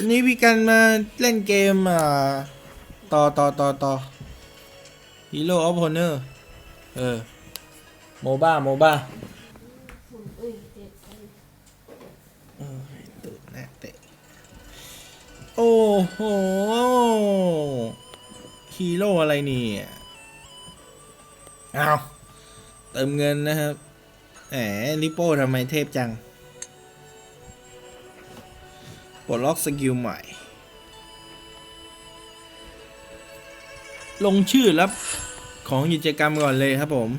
วันนี้พี่กันมาเล่นเกมอ่าต่อต่อต่อต่อ Hero of Honor เอร์เออโมบ้าโมบ้าตื่นน่เตะโอ้โหฮีโร่อะไรเนี่ยอ้าวเติมเงินนะครับแหมลิโป้ทำไมเทพจัง ปลดล็อกสกิลใหม่ ลงชื่อรับของกิจกรรมก่อนเลยครับผม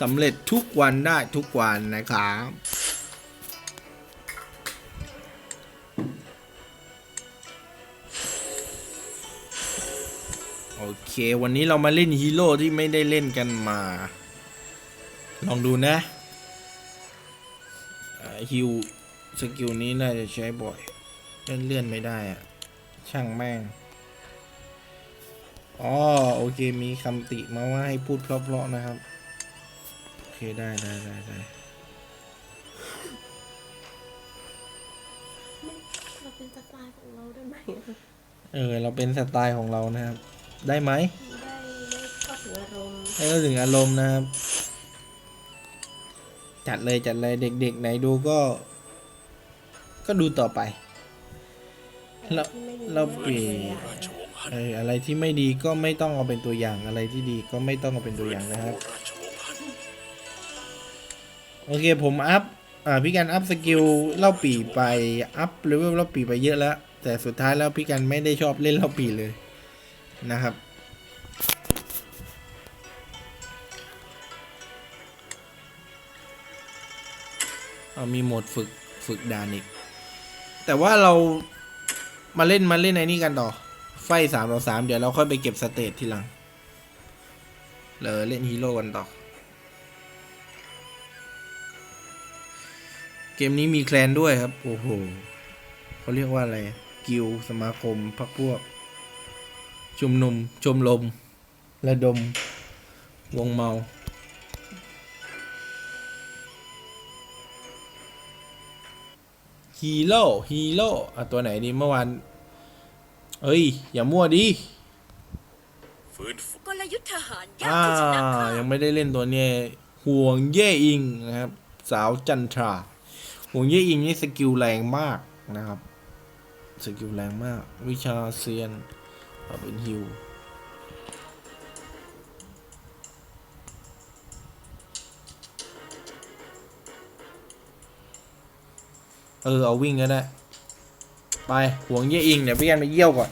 สำเร็จทุกวันได้ทุกวันนะครับโอเค วันนี้เรามาเล่นฮีโร่ที่ไม่ได้เล่นกันมา ลองดูนะฮิว สกิลนี้น่าจะใช้บ่อยเลื่อนเลื่อนไม่ได้อะช่างแม่งอ๋อโอเคมีคำติมาว่าให้พูดเพราะๆนะครับ โอเคได้ได้ได้ได้เราเป็นสไตล์ของเราได้ไหมเออเราเป็นสไตล์ของเรานะครับ ได้ไหมได้ได้เข้าถึงอารมณ์ให้ก็ถึงอารมณ์นะครับ จัดเลยจัดเลยเด็กๆไหนดูก็ ก็ดูต่อไป เราที่ไม่ดีเราไม่เปลี่ยนดีอะเอออะไรที่ไม่ดีก็ไม่ต้องเอาเป็นตัวอย่างอะไรที่ดีก็ไม่ต้องเอาเป็นตัวอย่างนะครับ โอเคผมอัพอ่าพี่กันอัพสกิลเล่าปีไปอัพเลเวลเล่าปีไปเยอะแล้ว แต่สุดท้ายแล้วพี่กันไม่ได้ชอบเล่นเล่าปีเลยนะครับเอามีโหมดฝึกฝึกด่านอีก แต่ว่าเรามาเล่นมาเล่นในนี่กันต่อ ไฟสามต่อสามเดี๋ยวเราค่อยไปเก็บสเตตทีหลัง เลยเล่นฮีโร่กันต่อ เกมนี้มีแคลนด้วยครับ โอ้โหเขาเรียกว่าอะไร กิลสมาคมพักพวก ชุมนุมชมรมระดม วงเมา ฮีโร่ฮีโร่อะตัวไหนดีเมื่อวานเอ้ย อย่ามั่วดิฟื้นฟูกลยุทธ์ทหารยากอ่าที่ชนะข้ายังไม่ได้เล่นตัวเนี้ยห่วงเย่อิงนะครับ สาวจันทราห่วงเย่อิงนี่สกิลแรงมากนะครับ สกิลแรงมาก วิชาเซียนเอาเป็นฮิว เออเอาวิ่งก็ได้ ไปห่วงเย่อิงเดี๋ยวพี่แอนไปเยี่ยวก่อน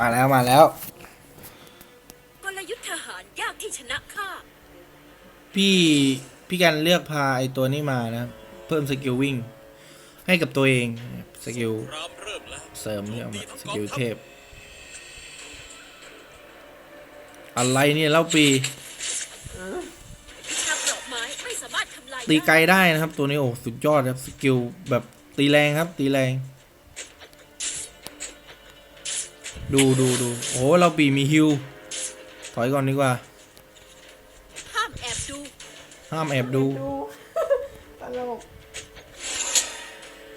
มาแล้วมาแล้ว กลยุทธ์ทหารยากที่ชนะข้าพี่พี่กันเลือกพาไอตัวนี้มานะครับเพิ่มสกิลวิ่ง ให้กับตัวเองสกิลรามเริ่มแล้วเสริมที่เอามาสกิลเทพ อะไรเนี่ยเล่าปีทางดอกไม้ไม่สามารถทำลายตีไกลได้ได้นะครับ ตัวนี้โอ้สุดยอดครับสกิลแบบตีแรงครับ ตีแรง ดูดูดูโอ้เราปีมีฮิวถอยก่อนดีกว่า ห้ามแอบดู ห้ามแอบดูดูตลก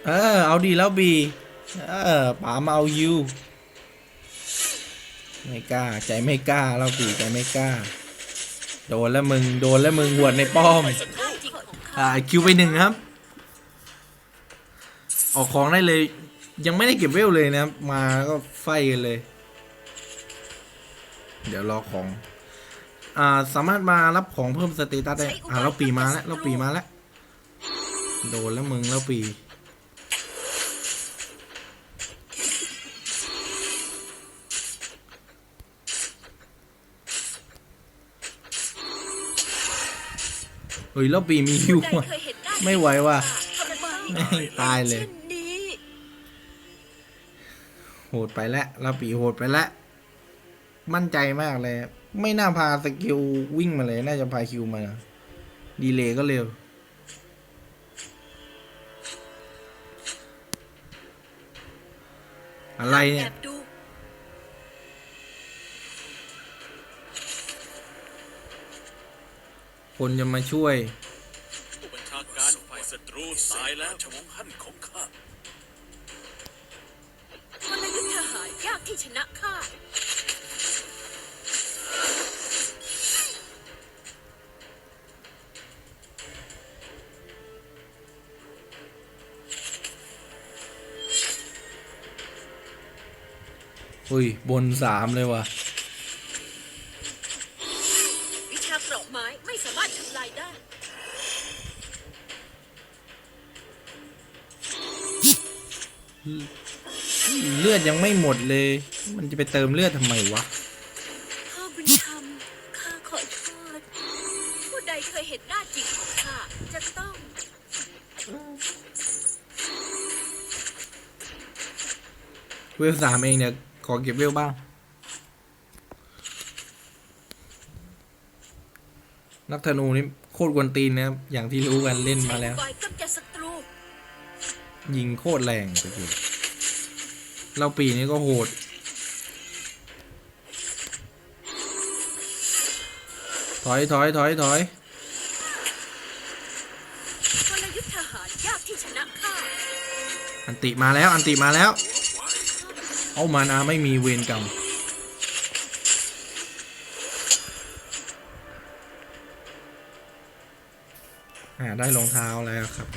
เออ เอาดีแล้วบีเออป๋ามาเอายูไม่กล้า ใจไม่กล้า เราปีใจไม่กล้า โดนแล้วมึงโดนแล้วมึงหวดในป้อมท่าจริงของข้าอ่าคิวไปหนึ่งครับ ออกของได้เลย ยังไม่ได้เก็บเวลเลยนะครับ มาก็ไฟกันเลย เดี๋ยวรอของ อ่าสามารถมารับของเพิ่มสเตตัสได้ อ่าเราปีมาแล้วเราปีมาแล้ว โดนแล้วมึงแล้วปี เฮ้ยแล้วปีมีฮิวใดอะเคยเห็นหน้าไม่ไหวว่ะทำไมแม่งตายเลยช่นนี้ โหดไปแล้วแล้วปีโหดไปแล้ว มั่นใจมากเลย ไม่น่าพาสกิลวิ่งมาเลย น่าจะพาคิวมา ดีเลย์ก็เร็ว อะไรแอเนี่ยบดูคนจะมาช่วยผู้บัญชาการฝ่ายศัตรูตายแล้วชวงหันของข้า หารยากที่ชนะข้าอุ้ย บนสามเลยว่ะ ลือดยังไม่หมดเลย มันจะไปเติมเลือดทำไมวะพ่อบุญธรรมข้าขอโทษผู้ใดเคยเห็นหน้าจริงของข้าจะต้องเวลสามเองเนี่ยขอเก็บเวลบ้าง นักธนูนี่โคตรกวนตีนนะครับอย่างที่รู้กันเล่นมาแล้วใช้อุบายกำจัดศัตรู ยิงโคตรแรงไปที เราปีนี้ก็โหด ถอยถอยถอยถอยกลยุทธ์ทหารยากที่ชนะข้าอันติมาแล้ว อันติมาแล้ว เอามานาไม่มีเวรกรรมอ่าได้รองเท้าแล้วครับ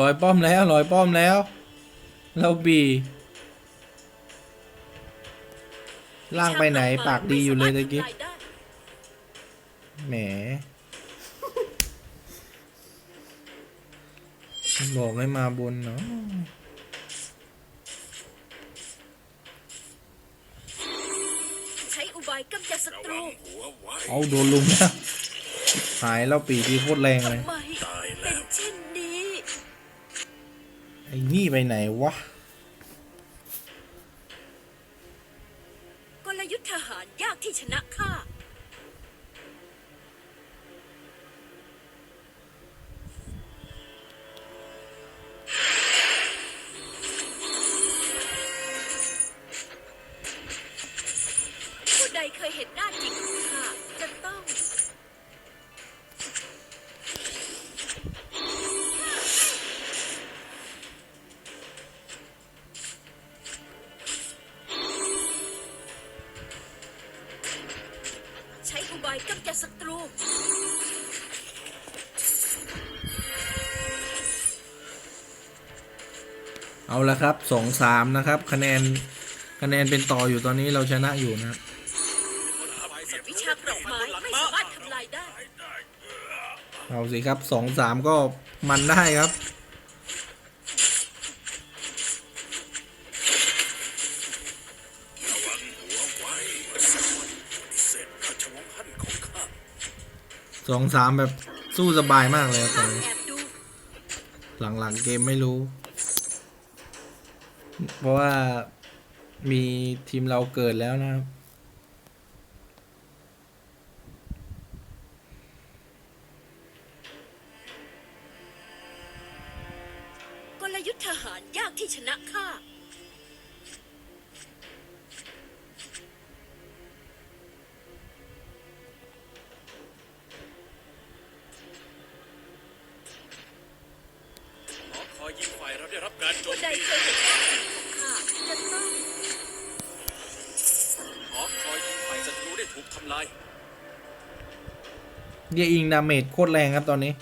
ลอยป้อมแล้วลอยป้อมแล้ว เราบีล่างไปไหนปากดีอยู่เลยตะกี้ไม่สามารถทำลายได้แหมบอกให้มาบนเนาะใช้อุบายกำจัดศัระตรูวังหัวไว้เอาโดนลุมแล้วหายแล้วปีที่โคตรแรงเลย ไอ้นี่ไปไหนวะ กลยุทธ์ทหารยากที่ชนะ เอาละครับสองสามนะครับ คะแนนคะแนนเป็นต่ออยู่ตอนนี้เราชนะอยู่นะครับวิชาเปราะไม้ไม่สามารถทำลายได้ เอาสิครับสองสามก็มันได้ครับสองสามแบบสู้สบายมากเลยครับห้านมนี้แอบดูหลังๆเกมไม่รู้ เพราะว่ามีทีมเราเกิดแล้วนะครับ กลยุทธ์ทหารยากที่ชนะข้าขอคอยยิงฝ่ายเราได้รับการโจผู้มใดตีาย เดียอิงดาเมจโคตรแรงครับตอนนี้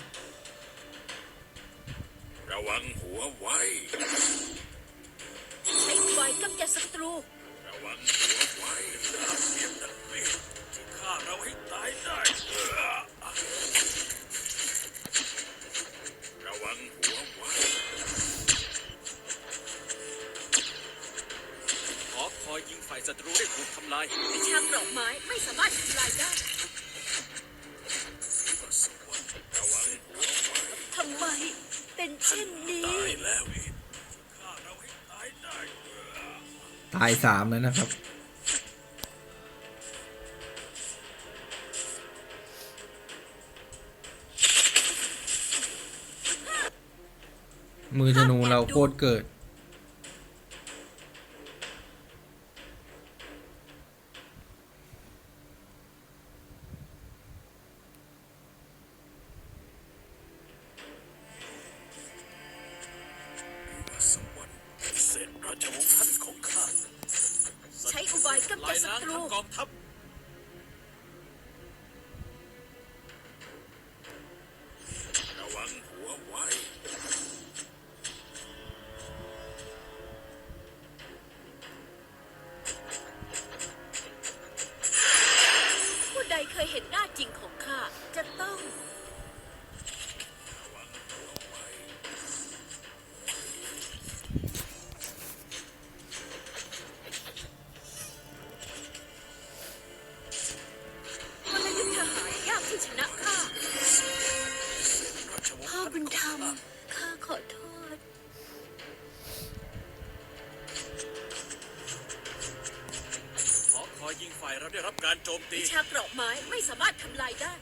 ายสามแล้วนะครับ มือธนูเราโคตรเกิดา ชาเกราะไม้ไม่สามารถทำลายได้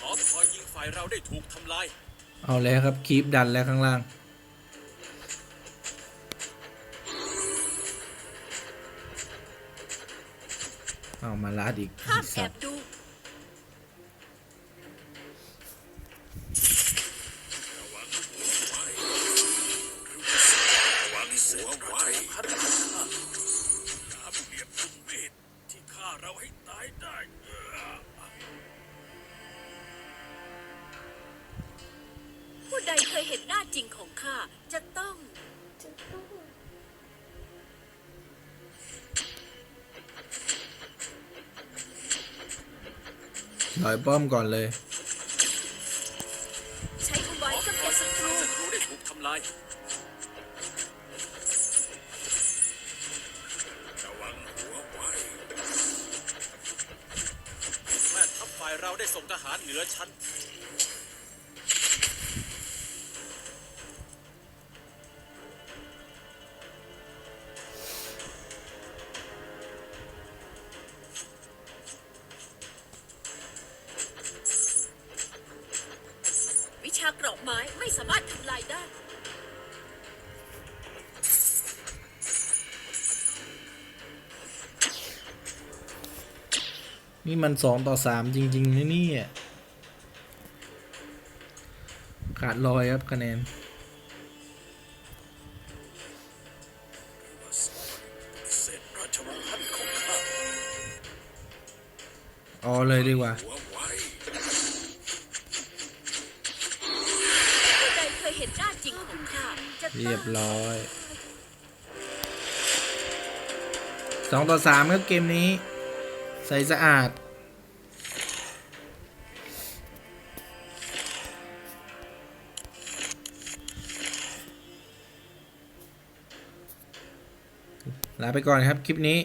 ขอคอยยิงฝ่ายเราได้ถูกทำลาย เอาแล้วครับคีปดันแล้วข้างล่าง เอามาลาดอีกห้ามแอสัตบว์ดู ตายได้เออผู้ใดเคยเห็นหน้าจริงของข้าจะต้อง จะต้องถอยป้อมก่อนเลย ใช้อุบายขอกำคอจัยดศัยิงตรูฝ่ายศัตรูได้ถูกทำลาย เราได้ส่งทหารเหนือชั้น นี่มันสองต่อสามจริงๆนะเนี่ยขาดลอยครับคะแนนเสร็จราชวงศ์ท่านของข้าเอาเลยดีกว่าหัวไว้ผู้ใดเคยเห็นหน้าจริงของข้าจะต้เรียอบงร้อยสองต่อสามครับเกมนี้ ใสสะอาด ลาไปก่อนครับ คลิปนี้